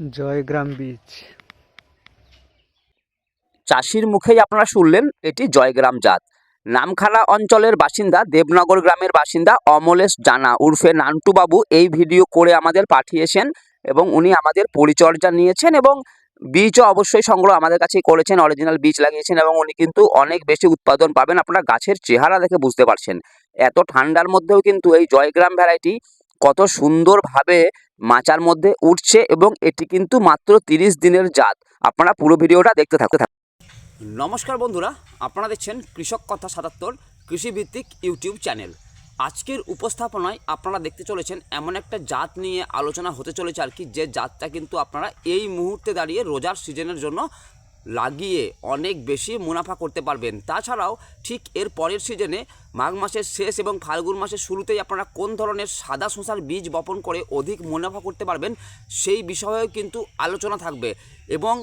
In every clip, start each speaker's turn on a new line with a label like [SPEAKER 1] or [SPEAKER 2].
[SPEAKER 1] জয়গ্রাম বীজ
[SPEAKER 2] চাষির মুখেই আপনারা শুনলেন, এটি জয়গ্রাম জাত। নামখানা অঞ্চলের বাসিন্দা, দেবনগর গ্রামের বাসিন্দা অমলেশ জানা উর্ফে নান্টু বাবু এই ভিডিও করে আমাদের পাঠিয়েছেন এবং উনি আমাদের পরিচর্যা নিয়েছেন এবং বীজও অবশ্যই সংগ্রহ আমাদের কাছেই করেছেন অরিজিনাল বীজ লাগিয়েছেন এবং উনি কিন্তু অনেক বেশি উৎপাদন পাবেন। আপনারা গাছের চেহারা দেখে বুঝতে পারছেন। এত ঠান্ডার মধ্যেও কিন্তু এই জয়গ্রাম ভ্যারাইটি কত সুন্দরভাবে মাচার মধ্যে উঠছে এবং এটি কিন্তু মাত্র তিরিশ দিনের জাত। আপনারা পুরো ভিডিওটা দেখতে থাকতে থাকুন। নমস্কার বন্ধুরা, আপনারা দেখছেন কৃষক কথা সাতাত্তর, কৃষিভিত্তিক ইউটিউব চ্যানেল। আজকের উপস্থাপনায় আপনারা দেখতে চলেছেন এমন একটা জাত নিয়ে আলোচনা হতে চলেছে আর কি, যে জাতটা কিন্তু আপনারা এই মুহূর্তে দাঁড়িয়ে রোজার সিজনের জন্য লাগিয়ে অনেক বেশি মুনাফা করতে পারবেন। তাছাড়াও ঠিক এর পরের সিজনে মাঘ মাসের শেষ এবং ফাল্গুন মাসের শুরুতেই আপনারা কোন ধরনের সাদা শসার বীজ বপন করে অধিক মুনাফা করতে পারবেন সেই বিষয়েও কিন্তু আলোচনা থাকবে। এবং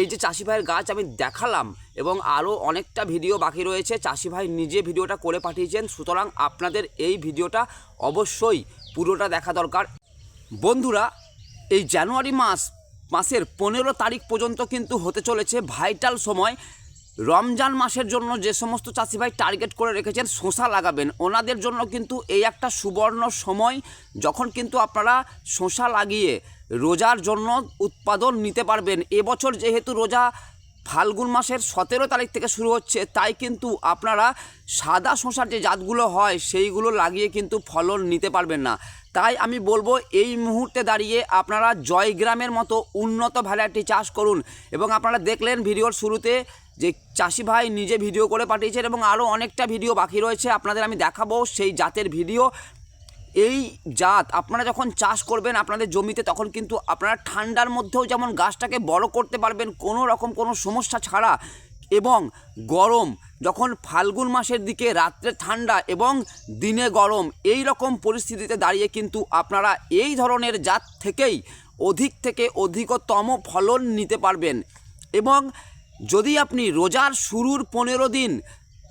[SPEAKER 2] এই যে চাষি ভাইয়ের গাছ আমি দেখালাম এবং আরও অনেকটা ভিডিও বাকি রয়েছে, চাষি ভাই নিজে ভিডিওটা করে পাঠিয়েছেন, সুতরাং আপনাদের এই ভিডিওটা অবশ্যই পুরোটা দেখা দরকার। বন্ধুরা, এই জানুয়ারি মাস মাসের পনেরো তারিখ পর্যন্ত কিন্তু হতে চলেছে ভাইটাল সময়। রমজান মাসের জন্য যে সমস্ত চাষি ভাই টার্গেট করে রেখেছেন শশা লাগাবেন। ওনাদের জন্য কিন্তু এই একটা সুবর্ণ সময়, যখন কিন্তু আপনারা শশা লাগিয়ে রোজার জন্য উৎপাদন নিতে পারবেন। এবছর যেহেতু রোজা ফাল্গুন মাসের সতেরো তারিখ থেকে শুরু হচ্ছে, তাই কিন্তু আপনারা সাদা শশার যে জাতগুলো হয় সেইগুলো লাগিয়ে কিন্তু ফলন নিতে পারবেন না। তাই আমি বলব এই মুহূর্তে দাঁড়িয়ে আপনারা জয়গ্রামের মতো উন্নত ভ্যারাইটি চাষ করুন এবং আপনারা দেখলেন ভিডিওর শুরুতে যে চাষি ভাই নিজে ভিডিও করে পাঠিয়েছেন এবং আরও অনেকটা ভিডিও বাকি রয়েছে, আপনাদের আমি দেখাবো সেই জাতের ভিডিও। এই জাত আপনারা যখন চাষ করবেন আপনাদের জমিতে, তখন কিন্তু আপনারা ঠান্ডার মধ্যেও যেমন গাছটাকে বড় করতে পারবেন, কোনো রকম কোনো সমস্যা ছাড়া। এবং গরম, যখন ফাল্গুন মাসের দিকে, রাত্রে ঠান্ডা এবং দিনে গরম, এই রকম পরিস্থিতিতে দাঁড়িয়ে কিন্তু আপনারা এই ধরনের জাত থেকেই অধিক থেকে অধিকতম ফলন নিতে পারবেন। এবং যদি আপনি রোজার শুরুর পনেরো দিন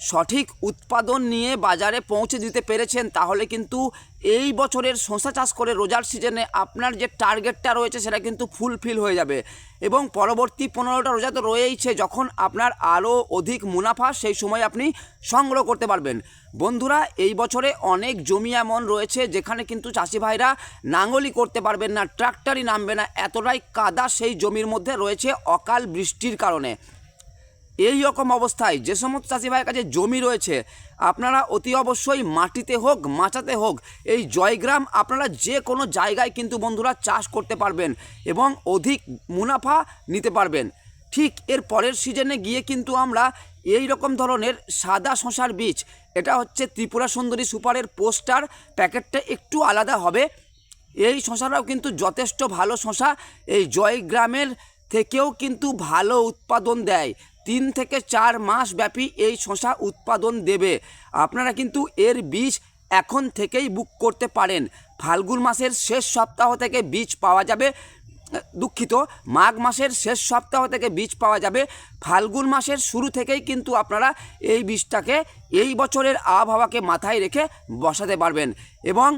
[SPEAKER 2] সঠিক উৎপাদন নিয়ে বাজারে পৌঁছে দিতে পেরেছেন, তাহলে কিন্তু এই বছরের শসা চাষ করে রোজার সিজনে আপনার যে টার্গেটটা রয়েছে সেটা কিন্তু ফুলফিল হয়ে যাবে। এবং পরবর্তী পনেরোটা রোজা তো রয়েইছে, যখন আপনার আরও অধিক মুনাফা সেই সময় আপনি সংগ্রহ করতে পারবেন। বন্ধুরা, এই বছরে অনেক জমি এমন রয়েছে যেখানে কিন্তু চাষি ভাইরা নাঙ্গলি করতে পারবেন না, ট্রাক্টরই নামবে না, এতটাই কাদা সেই জমির মধ্যে রয়েছে অকাল বৃষ্টির কারণে। এই রকম অবস্থায় যে সমস্ত চাষি ভাইয়ের কাছে জমি রয়েছে, আপনারা অতি অবশ্যই মাটিতে হোক, মাচাতে হোক, এই জয়গ্রাম আপনারা যে কোনো জায়গায় কিন্তু বন্ধুরা চাষ করতে পারবেন এবং অধিক মুনাফা নিতে পারবেন। ঠিক এর পরের সিজনে গিয়ে কিন্তু আমরা এই রকম ধরনের সাদা শশার বীজ, এটা হচ্ছে ত্রিপুরা সুন্দরী সুপারের পোস্টার, প্যাকেটটা একটু আলাদা হবে। এই শশাটাও কিন্তু যথেষ্ট ভালো শশা, এই জয়গ্রামের থেকেও কিন্তু ভালো উৎপাদন দেয়। তিন থেকে চার মাস ব্যাপী এই শশা উৎপাদন দেবে। আপনারা কিন্তু এর বীজ এখন থেকেই বুক করতে পারেন। ফাল্গুন মাসের শেষ সপ্তাহ থেকে বীজ পাওয়া যাবে। দুঃখিত, মাঘ মাসের শেষ সপ্তাহ থেকে বীজ পাওয়া যাবে। ফাল্গুন মাসের শুরু থেকেই কিন্তু আপনারা এই বীজটাকে এই বছরের আবহাওয়াকে মাথায় রেখে বসাতে পারবেন। এবং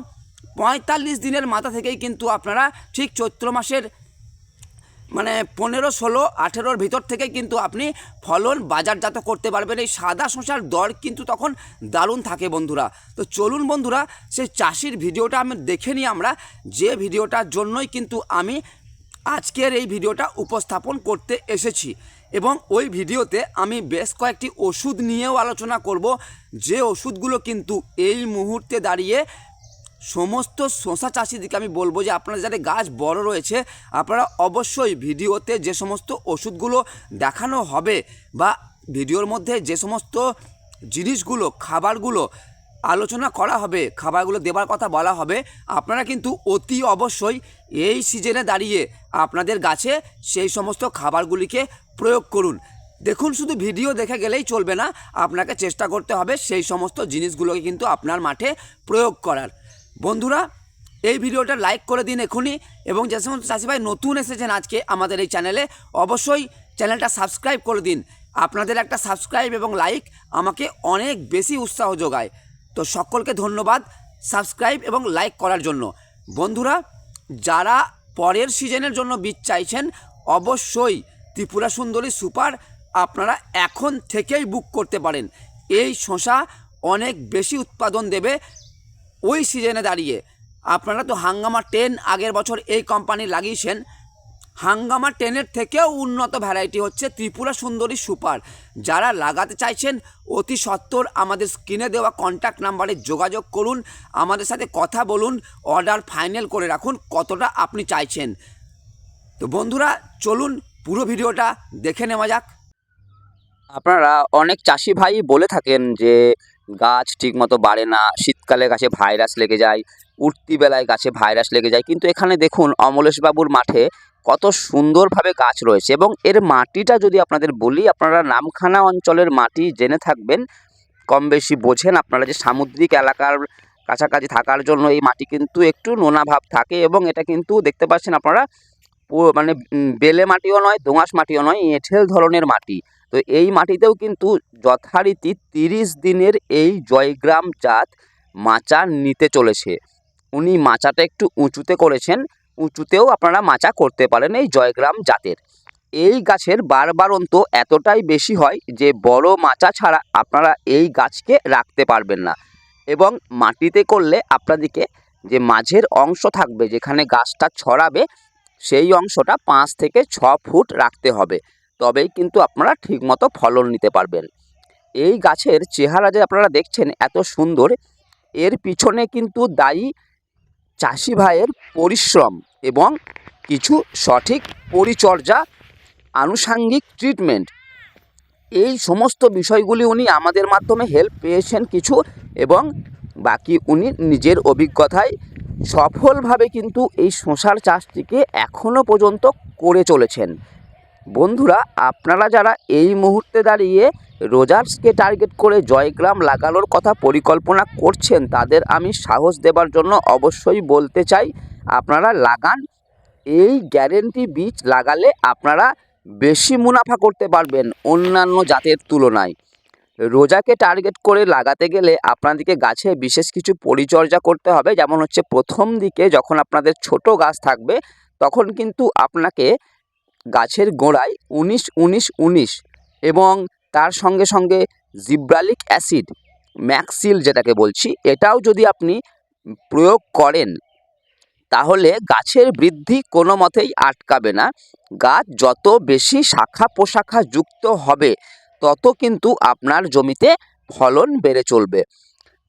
[SPEAKER 2] পঁয়তাল্লিশ দিনের মাথা থেকেই কিন্তু আপনারা ঠিক চৈত্র মাসের মানে পনেরো, ষোলো, আঠেরোর ভিতর থেকে কিন্তু আপনি ফলন বাজারজাত করতে পারবেন। এই সাদা শসার দর কিন্তু তখন দারুণ থাকে বন্ধুরা। তো চলুন বন্ধুরা, সেই চাষির ভিডিওটা আমি দেখে নিই আমরা। যে ভিডিওটার জন্যই কিন্তু আমি আজকের এই ভিডিওটা উপস্থাপন করতে এসেছি এবং ওই ভিডিওতে আমি বেশ কয়েকটি ওষুধ নিয়েও আলোচনা করব। যে ওষুধগুলো কিন্তু এই মুহূর্তে দাঁড়িয়ে সমস্ত শশা চাষিদিকে আমি বলব যে আপনারা যাদের গাছ বড় রয়েছে, আপনারা অবশ্যই ভিডিওতে যে সমস্ত ওষুধগুলো দেখানো হবে বা ভিডিওর মধ্যে যে সমস্ত জিনিসগুলো, খাবারগুলো আলোচনা করা হবে, খাবারগুলো দেবার কথা বলা হবে, আপনারা কিন্তু অতি অবশ্যই এই সিজনে দাঁড়িয়ে আপনাদের গাছে সেই সমস্ত খাবারগুলিকে প্রয়োগ করুন। দেখুন, শুধু ভিডিও দেখে গেলেই চলবে না, আপনাকে চেষ্টা করতে হবে সেই সমস্ত জিনিসগুলোকে কিন্তু আপনার মাঠে প্রয়োগ করার। বন্ধুরা, এই ভিডিওটা লাইক করে দিন এখনই এবং যে সমস্ত চাষি ভাই নতুন এসেছেন আজকে আমাদের এই চ্যানেলে অবশ্যই চ্যানেলটা সাবস্ক্রাইব করে দিন। আপনাদের একটা সাবস্ক্রাইব এবং লাইক আমাকে অনেক বেশি উৎসাহ যোগায়। তো সকলকে ধন্যবাদ সাবস্ক্রাইব এবং লাইক করার জন্য। বন্ধুরা, যারা পরের সিজনের জন্য বীজ চাইছেন, অবশ্যই ত্রিপুরা সুন্দরী সুপার আপনারা এখন থেকেই বুক করতে পারেন। এই শশা অনেক বেশি উৎপাদন দেবে ওই সিজনে দাঁড়িয়ে। আপনারা তো হাঙ্গামা টেন আগের বছর এই কোম্পানি লাগিয়েছেন। হাঙ্গামা টেনের থেকেও উন্নত ভ্যারাইটি হচ্ছে ত্রিপুরা সুন্দরী সুপার। যারা লাগাতে চাইছেন, অতি সত্বর আমাদের স্ক্রিনে দেওয়া কন্ট্যাক্ট নাম্বারে যোগাযোগ করুন। আমাদের সাথে কথা বলুন অর্ডার ফাইনাল করে রাখুন কতটা আপনি চাইছেন। তো বন্ধুরা, চলুন পুরো ভিডিওটা দেখে নেওয়া যাক। আপনারা অনেক চাষি ভাই বলে থাকেন যে গাছ ঠিকমতো বাড়ে না শীতকালে গাছে ভাইরাস লেগে যায়, উঠতি বেলায় গাছে ভাইরাস লেগে যায়। কিন্তু এখানে দেখুন, অমলেশবাবুর মাঠে কত সুন্দরভাবে গাছ রয়েছে এবং এর মাটিটা যদি আপনাদের বলি, আপনারা নামখানা অঞ্চলের মাটি জেনে থাকবেন। কম বেশি বোঝেন আপনারা যে সামুদ্রিক এলাকার কাছাকাছি থাকার জন্য এই মাটি কিন্তু একটু নোনা ভাব থাকে এবং এটা কিন্তু দেখতে পাচ্ছেন আপনারা মানে বেলে মাটিও নয় দোঁয়াশ মাটিও নয়, এঁঠেল ধরনের মাটি। তো এই মাটিতেও কিন্তু যথারীতি তিরিশ দিনের এই জয়গ্রাম জাত মাচা নিতে চলেছে। উনি মাচাটা একটু উঁচুতে করেছেন, উঁচুতেও আপনারা মাচা করতে পারেন এই জয়গ্রাম জাতের। এই গাছের বারবারন্ত এতটাই বেশি হয় যে বড় মাচা ছাড়া আপনারা এই গাছকে রাখতে পারবেন না। এবং মাটিতে করলে আপনাদেরকে যে মাঝের অংশ থাকবে, যেখানে গাছটা ছড়াবে, সেই অংশটা পাঁচ থেকে ছ ফুট রাখতে হবে। তবেই কিন্তু আপনারা ঠিকমতো ফলন নিতে পারবেন। এই গাছের চেহারা যে আপনারা দেখছেন, এত সুন্দর এর পিছনে কিন্তু দায়ী চাষি ভাইয়ের পরিশ্রম এবং কিছু সঠিক পরিচর্যা, আনুষাঙ্গিক ট্রিটমেন্ট এই সমস্ত বিষয়গুলি উনি আমাদের মাধ্যমে হেল্প পেয়েছেন কিছু এবং বাকি উনি নিজের অভিজ্ঞতায় সফলভাবে কিন্তু এই শশার চাষটিকে এখনও পর্যন্ত করে চলেছেন। বন্ধুরা, আপনারা যারা এই মুহূর্তে দাঁড়িয়ে রোজার্সকে টার্গেট করে জয়গ্রাম লাগানোর কথা পরিকল্পনা করছেন, তাদের আমি সাহস দেবার জন্য অবশ্যই বলতে চাই, আপনারা লাগান। এই গ্যারেন্টি বীজ লাগালে আপনারা বেশি মুনাফা করতে পারবেন অন্যান্য জাতের তুলনায়। রোজাকে টার্গেট করে লাগাতে গেলে আপনাদেরকে গাছে বিশেষ কিছু পরিচর্যা করতে হবে, যেমন হচ্ছে প্রথম দিকে যখন আপনাদের ছোট গাছ থাকবে, তখন কিন্তু আপনাকে গাছের গোড়ায় উনিশ উনিশ উনিশ এবং তার সঙ্গে সঙ্গে জিব্রালিক অ্যাসিড, ম্যাক্সিল যেটাকে বলছি, এটাও যদি আপনি প্রয়োগ করেন, তাহলে গাছের বৃদ্ধি কোনো মতেই আটকাবে না। গাছ যত বেশি শাখা প্রশাখা যুক্ত হবে, তত কিন্তু আপনার জমিতে ফলন বেড়ে চলবে।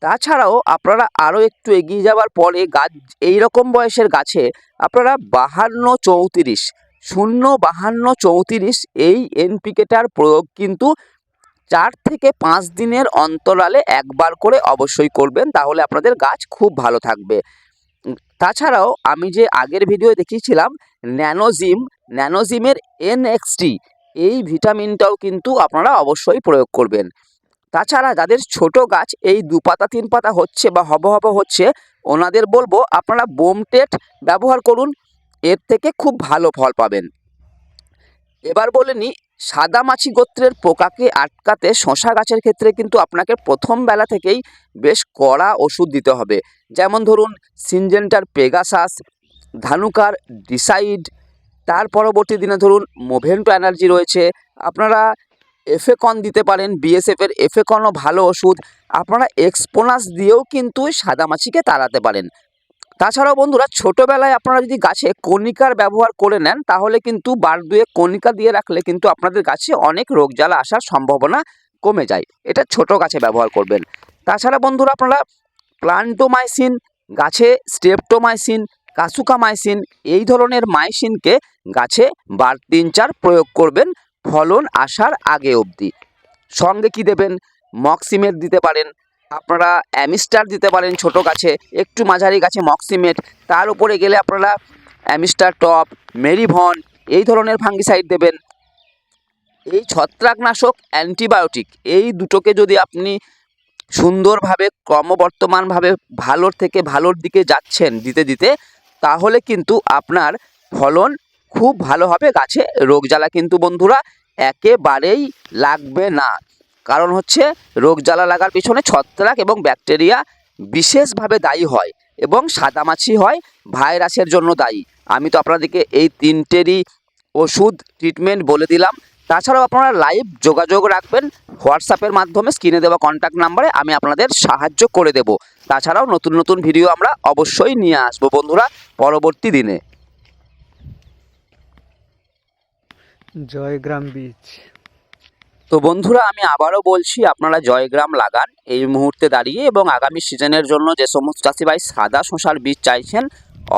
[SPEAKER 2] তাছাড়াও আপনারা আরও একটু এগিয়ে যাওয়ার পরে গাছ, এই রকম বয়সের গাছে আপনারা বাহান্ন চৌত্রিশ শূন্য বাহান্ন চৌত্রিশ এই এনপিকেটার প্রয়োগ কিন্তু চার থেকে পাঁচ দিনের অন্তরালে একবার করে অবশ্যই করবেন, তাহলে আপনাদের গাছ খুব ভালো থাকবে। তাছাড়াও আমি যে আগের ভিডিও দেখিয়েছিলাম, ন্যানোজিম, ন্যানোজিমের এনএক্সটি এই ভিটামিনটাও কিন্তু আপনারা অবশ্যই প্রয়োগ করবেন। তাছাড়া যাদের ছোট গাছ, এই দু পাতা, তিন পাতা হচ্ছে বা হব হব হচ্ছে, ওনাদের বলব আপনারা বোমটেট ব্যবহার করুন এর থেকে খুব ভালো ফল পাবেন। এবার বলে নি সাদামাছি গোত্রের পোকাকে আটকাতে শশা গাছের ক্ষেত্রে কিন্তু আপনাকে প্রথম বেলা থেকেই বেশ কড়া ওষুধ দিতে হবে। যেমন ধরুন, সিনজেন্টার পেগাসাস, ধানুকার ডিসাইড, তার পরবর্তী দিনে ধরুন, মোভেন্টো এনার্জি রয়েছে। আপনারা এফেকন দিতে পারেন বিএসএফের এফেকনও ভালো ওষুধ। আপনারা এক্সপোনাস দিয়েও কিন্তু সাদামাছিকে তাড়াতে পারেন। তাছাড়াও বন্ধুরা, ছোটোবেলায় আপনারা যদি গাছে কণিকার ব্যবহার করে নেন, তাহলে কিন্তু বার দুয়ে কণিকা দিয়ে রাখলে কিন্তু আপনাদের গাছে অনেক রোগ জ্বালা আসার সম্ভাবনা কমে যায়। এটা ছোট গাছে ব্যবহার করবেন। তাছাড়া বন্ধুরা, আপনারা প্লান্টোমাইসিন, গাছে স্টেপটোমাইসিন, কাসুকামাইসিন এই ধরনের মাইসিনকে গাছে বার তিন চার প্রয়োগ করবেন ফলন আসার আগে অবধি। সঙ্গে কি দেবেন? মক্সিমেট দিতে পারেন। আপনারা অ্যামিস্টার দিতে পারেন ছোট গাছে, একটু মাঝারি গাছে মক্সিমেট। তার উপরে গেলে আপনারা অ্যামিস্টার টপ, মেরিভন, এই ধরনের ফাঙ্গিসাইড দেবেন। এই ছত্রাকনাশক অ্যান্টিবায়োটিক, এই দুটোকে যদি আপনি সুন্দরভাবে, ক্রমবর্তমানভাবে ভালোর থেকে ভালোর দিকে যাচ্ছেন দিতে দিতে, তাহলে কিন্তু আপনার ফলন খুব ভালো হবে। গাছে রোগ জ্বালা কিন্তু বন্ধুরা একেবারেই লাগবে না। কারণ হচ্ছে রোগ জ্বালা লাগার পিছনে ছত্রাক এবং ব্যাকটেরিয়া বিশেষভাবে দায়ী হয় এবং সাদামাছি হয় ভাইরাসের জন্য দায়ী। আমি তো আপনাদেরকে এই তিনটেরই ওষুধ ট্রিটমেন্ট বলে দিলাম। তাছাড়াও আপনারা লাইভ যোগাযোগ রাখবেন হোয়াটসঅ্যাপের মাধ্যমে স্ক্রিনে দেওয়া কন্ট্যাক্ট নাম্বারে আমি আপনাদের সাহায্য করে দেব। তাছাড়াও নতুন নতুন ভিডিও আমরা অবশ্যই নিয়ে আসব বন্ধুরা পরবর্তী দিনে।
[SPEAKER 1] জয়গ্রাম বীজ
[SPEAKER 2] তো বন্ধুরা, আমি আবারও বলছি, আপনারা জয়গ্রাম লাগান এই মুহূর্তে দাঁড়িয়ে এবং আগামী সিজনের জন্য যে সমস্ত চাষি ভাই সাদা শশার বীজ চাইছেন,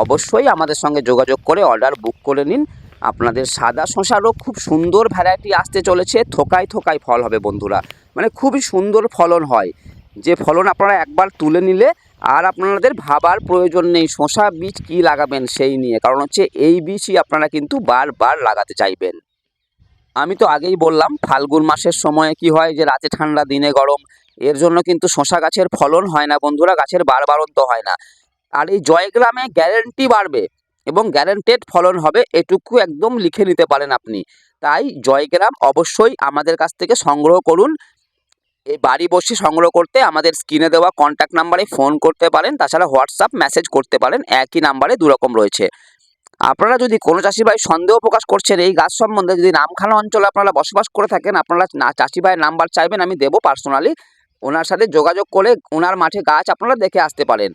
[SPEAKER 2] অবশ্যই আমাদের সঙ্গে যোগাযোগ করে অর্ডার বুক করে নিন। আপনাদের সাদা শশারও খুব সুন্দর ভ্যারাইটি আসতে চলেছে, থোকায় থোকায় ফল হবে বন্ধুরা। মানে খুবই সুন্দর ফলন হয়। যে ফলন আপনারা একবার তুলে নিলে আর আপনাদের ভাবার প্রয়োজন নেই শশা বীজ কী লাগাবেন সেই নিয়ে। কারণ হচ্ছে এই বীজই আপনারা কিন্তু বারবার লাগাতে চাইবেন। আমি তো আগেই বললাম, ফাল্গুন মাসের সময়ে কি হয় যে রাতে ঠান্ডা, দিনে গরম, এর জন্য কিন্তু শশা গাছের ফলন হয় না বন্ধুরা, গাছের বাড়বাড়ন্ত হয় না। আর এই জয়গ্রামে গ্যারেন্টি বাড়বে এবং গ্যারেন্টেড ফলন হবে এটুকু একদম লিখে নিতে পারেন আপনি। তাই জয়গ্রাম অবশ্যই আমাদের কাছ থেকে সংগ্রহ করুন। এই বাড়ি বসে সংগ্রহ করতে আমাদের স্ক্রিনে দেওয়া কন্ট্যাক্ট নাম্বারে ফোন করতে পারেন, তাছাড়া হোয়াটসঅ্যাপ মেসেজ করতে পারেন, একই নাম্বারে দুরকম রয়েছে। আপনারা যদি কোনো চাষি ভাই সন্দেহ প্রকাশ করছেন এই গাছ সম্বন্ধে যদি নামখানা অঞ্চলে আপনারা বসবাস করে থাকেন, আপনারা না চাষি ভাইয়ের নাম্বার চাইবেন, আমি দেবো পার্সোনালি। ওনার সাথে যোগাযোগ করে ওনার মাঠে গাছ আপনারা দেখে আসতে পারেন।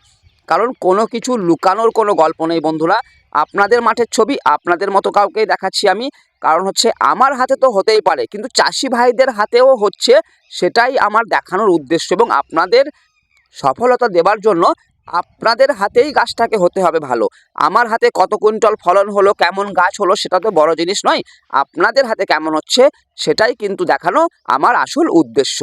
[SPEAKER 2] কারণ কোনো কিছু লুকানোর কোনো গল্প নেই বন্ধুরা। আপনাদের মাঠের ছবি, আপনাদের মতো কাউকেই দেখাচ্ছি আমি। কারণ হচ্ছে আমার হাতে তো হতেই পারে, কিন্তু চাষি ভাইদের হাতেও হচ্ছে, সেটাই আমার দেখানোর উদ্দেশ্য এবং আপনাদের সফলতা দেবার জন্য আপনাদের হাতেই গাছটাকে হতে হবে ভালো। আমার হাতে কত কুইন্টাল ফলন হলো, কেমন গাছ হলো, সেটা তো বড় জিনিস নয়। আপনাদের হাতে কেমন হচ্ছে, সেটাই কিন্তু দেখানো আমার আসল উদ্দেশ্য।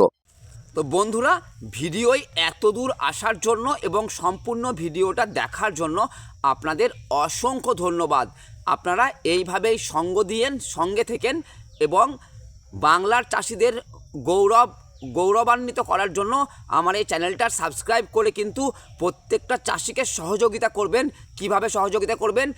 [SPEAKER 2] তো বন্ধুরা ভিডিওয় এত দূর আসার জন্য এবং সম্পূর্ণ ভিডিওটা দেখার জন্য আপনাদের অসংখ্য ধন্যবাদ। আপনারা এইভাবেই সঙ্গ দিয়েন, সঙ্গে থেকেন এবং বাংলার চাষিদের গৌরব গৌরবান্বিত করার জন্য আমার এই চ্যানেলটা সাবস্ক্রাইব করে কিন্তু প্রত্যেকটা চাষিকে সহযোগিতা করবেন। কীভাবে সহযোগিতা করবেন?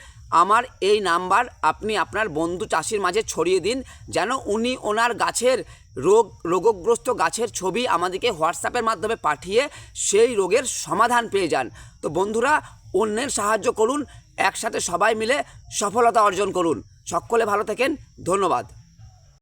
[SPEAKER 2] আমার এই নাম্বার আপনি আপনার বন্ধু চাষির মাঝে ছড়িয়ে দিন, যেন উনি ওনার গাছের রোগ, রোগগ্রস্ত গাছের ছবি আমাদেরকে হোয়াটসঅ্যাপের মাধ্যমে পাঠিয়ে সেই রোগের সমাধান পেয়ে যান। তো বন্ধুরা, অন্যের সাহায্য করুন, একসাথে সবাই মিলে সফলতা অর্জন করুন। সকলে ভালো থাকেন, ধন্যবাদ।